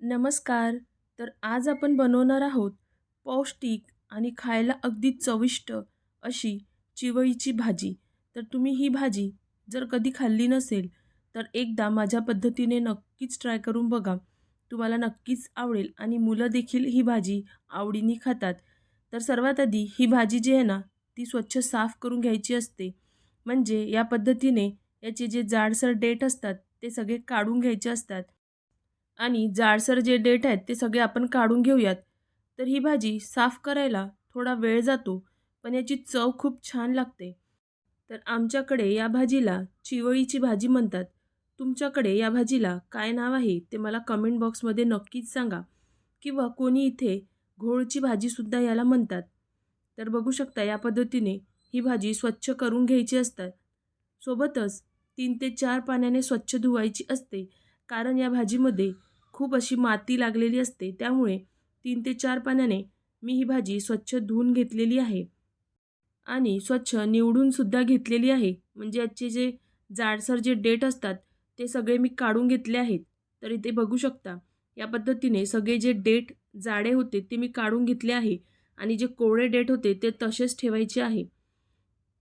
नमस्कार. तर आज आपण बनवणार आहोत पौष्टिक आणि खायला अगदी चविष्ट अशी चिवळीची भाजी. तर तुम्ही ही भाजी जर कधी खाल्ली नसेल तर एकदा माझ्या पद्धतीने नक्कीच ट्राय करून बघा. तुम्हाला नक्कीच आवडेल आणि मुलं देखील ही भाजी आवडीने खातात. तर सर्वात आधी ही भाजी जी आहे ना ती स्वच्छ साफ करून घ्यायची असते. म्हणजे या पद्धतीने याचे जे जाडसर डेट असतात ते सगळे काढून घ्यायचे असतात. आणि जाडसर जे डेट आहेत ते सगळे आपण काढून घेऊयात. तर ही भाजी साफ करायला थोडा वेळ जातो पण याची चव खूप छान लागते. तर आमच्याकडे या भाजीला चिवळीची भाजी म्हणतात. तुमच्याकडे या भाजीला काय नाव आहे ते मला कमेंट बॉक्समध्ये नक्कीच सांगा. किंवा कोणी इथे घोळची भाजीसुद्धा याला म्हणतात. तर बघू शकता या पद्धतीने ही भाजी स्वच्छ करून घ्यायची असतात. सोबतच तीन ते चार पाण्याने स्वच्छ धुवायची असते कारण या भाजीमध्ये खूप अशी माती लागलेली असते. त्यामुळे तीन ते चार पाण्याने मी ही भाजी स्वच्छ धुवून घेतलेली आहे. आणि स्वच्छ निवडूनसुद्धा घेतलेली आहे. म्हणजे याचे जे जाडसर जे डेट असतात ते सगळे मी काढून घेतले आहेत. तर इथे बघू शकता या पद्धतीने सगळे जे डेट जाडे होते ते मी काढून घेतले आहे. आणि जे कोवळे डेट होते ते तसेच ठेवायचे आहे.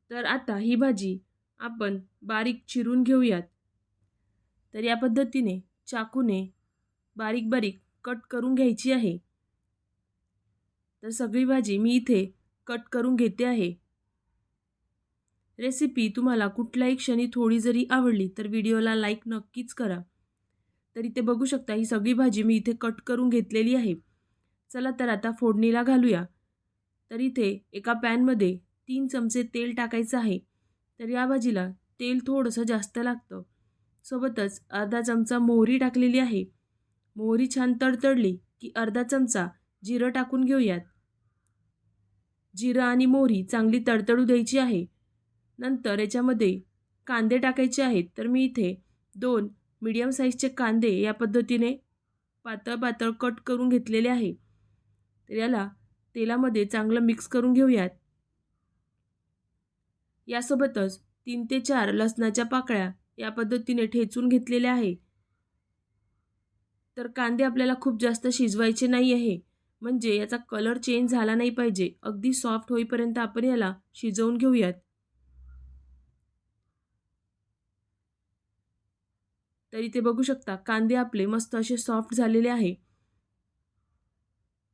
तर आता ही भाजी आपण बारीक चिरून घेऊयात. तर या पद्धतीने चाकूने बारीक बारीक कट करून घ्यायची आहे. तर सगळी भाजी मी इथे कट करून घेते आहे. रेसिपी तुम्हाला कुठल्याही क्षणी थोडी जरी आवडली तर व्हिडिओला लाईक नक्कीच करा. तर इथे बघू शकता ही सगळी भाजी मी इथे कट करून घेतलेली आहे. चला तर आता फोडणीला घालूया. तर इथे एका पॅनमध्ये तीन चमचे तेल टाकायचं आहे. तर या भाजीला तेल थोडंसं जास्त लागतं. सोबतच अर्धा चमचा मोहरी टाकलेली आहे. मोहरी छान तडतडली की अर्धा चमचा जिरं टाकून घेऊयात. जिरं आणि मोहरी चांगली तडतडू द्यायची आहे. नंतर याच्यामध्ये कांदे टाकायचे आहेत तर मी इथे दोन मीडियम साईजचे कांदे या पद्धतीने पातळ पातळ कट करून घेतलेले आहे. तर याला तेलामध्ये चांगलं मिक्स करून घेऊयात. यासोबतच तीन ते चार लसणाच्या पाकळ्या या पद्धतीने ठेचून घेतलेल्या आहे. तर कांदे आपल्याला खूप जास्त शिजवायचे नाही आहे. म्हणजे याचा कलर चेंज झाला नाही पाहिजे. अगदी सॉफ्ट होईपर्यंत आपण याला शिजवून घेऊयात. तर इथे बघू शकता कांदे आपले मस्त असे सॉफ्ट झालेले आहे.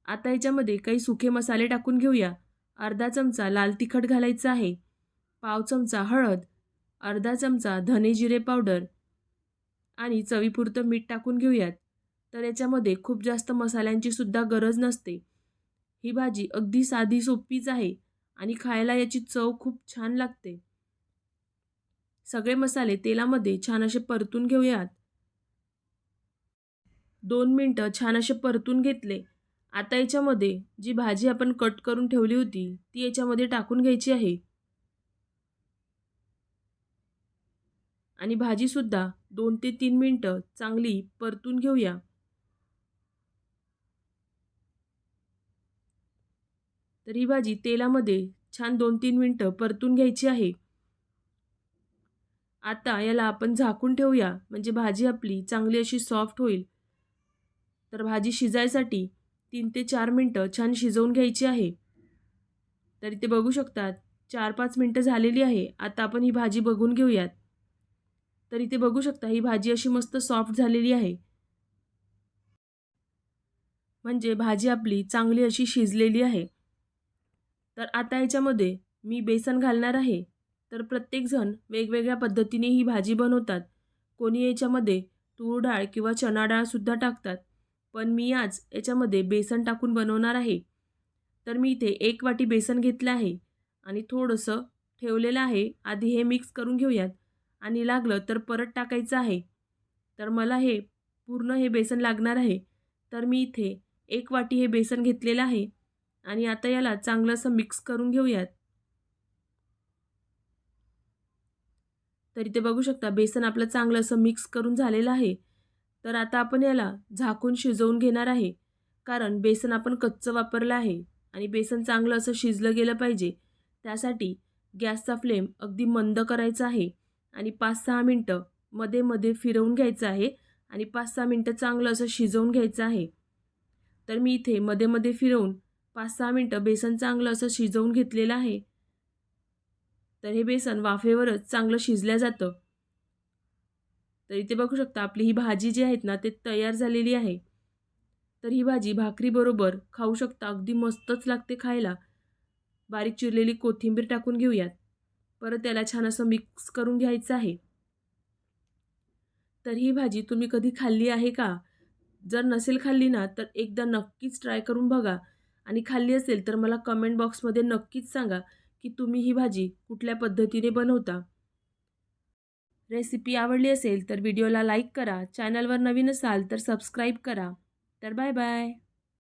आता याच्यामध्ये काही सुखे मसाले टाकून घेऊया. अर्धा चमचा लाल तिखट घालायचा आहे. पाव चमचा हळद. अर्धा चमचा धने जिरे पावडर. आणि चवीपुरतं मीठ टाकून घेऊयात. तर याच्यामध्ये खूप जास्त मसाल्यांची सुद्धा गरज नसते. ही भाजी अगदी साधी सोपीच आहे आणि खायला याची चव खूप छान लागते. सगळे मसाले तेलामध्ये छान असे परतून घेऊयात. दोन मिनटं छान असे परतून घेतले. आता याच्यामध्ये जी भाजी आपण कट करून ठेवली होती ती याच्यामध्ये टाकून घ्यायची आहे. आणि भाजीसुद्धा दोन ते तीन मिनटं चांगली परतून घेऊया. तर ही भाजी तेलामध्ये छान दोन तीन मिनटं परतून घ्यायची आहे. आता याला आपण झाकून ठेवूया. म्हणजे भाजी आपली चांगली अशी सॉफ्ट होईल. तर भाजी शिजायसाठी तीन ते चार मिनटं छान शिजवून घ्यायची आहे. तर इथे बघू शकतात चार पाच मिनटं झालेली आहे. आता आपण ही भाजी बघून घेऊयात. तर इथे बघू शकता ही भाजी अशी मस्त सॉफ्ट झालेली आहे. म्हणजे भाजी आपली चांगली अशी शिजलेली आहे. तर आता याच्यामध्ये मी बेसन घालणार आहे. तर प्रत्येकजण वेगवेगळ्या पद्धतीने ही भाजी बनवतात. कोणी याच्यामध्ये तूर डाळ किंवा चणा डाळसुद्धा टाकतात. पण मी आज याच्यामध्ये बेसन टाकून बनवणार आहे. तर मी इथे एक वाटी बेसन घेतलं आहे आणि थोडंसं ठेवलेलं आहे. आधी हे मिक्स करून घेऊयात. आणि लागलं तर परत टाकायचं आहे. तर मला हे पूर्ण हे बेसन लागणार आहे. तर मी इथे एक वाटी हे बेसन घेतलेलं आहे. आणि आता याला चांगलं असं मिक्स करून घेऊयात. तर इथे बघू शकता बेसन आपलं चांगलं असं मिक्स करून झालेलं आहे. तर आता आपण याला झाकून शिजवून घेणार आहे. कारण बेसन आपण कच्चं वापरलं आहे आणि बेसन चांगलं असं शिजलं गेलं पाहिजे. त्यासाठी गॅसचा फ्लेम अगदी मंद करायचा आहे आणि पाच सहा मिनटं मध्ये मध्ये फिरवून घ्यायचं आहे आणि पाच सहा मिनटं चांगलं असं शिजवून घ्यायचं आहे. तर मी इथे मध्ये मध्ये फिरवून पाच सहा मिनटं बेसन चांगलं असं शिजवून घेतलेलं आहे. तर हे बेसन वाफेवरच चांगलं शिजल्या जातं. तर इथे बघू शकता आपली ही भाजी जी आहेत ना ते तयार झालेली आहे. तर ही भाजी भाकरीबरोबर खाऊ शकता अगदी मस्तच लागते खायला. बारीक चिरलेली कोथिंबीर टाकून घेऊयात. परत त्याला छान असं मिक्स करून घ्यायचं आहे. तर ही भाजी तुम्ही कधी खाल्ली आहे का? जर नसेल खाल्ली ना तर एकदा नक्कीच ट्राय करून बघा. आणि खाल्ली असेल तर मला कमेंट बॉक्समध्ये नक्कीच सांगा की तुम्ही ही भाजी कुठल्या पद्धतीने बनवता. रेसिपी आवडली असेल तर व्हिडिओला लाईक करा. चॅनलवर नवीन असाल तर सबस्क्राईब करा. तर बाय बाय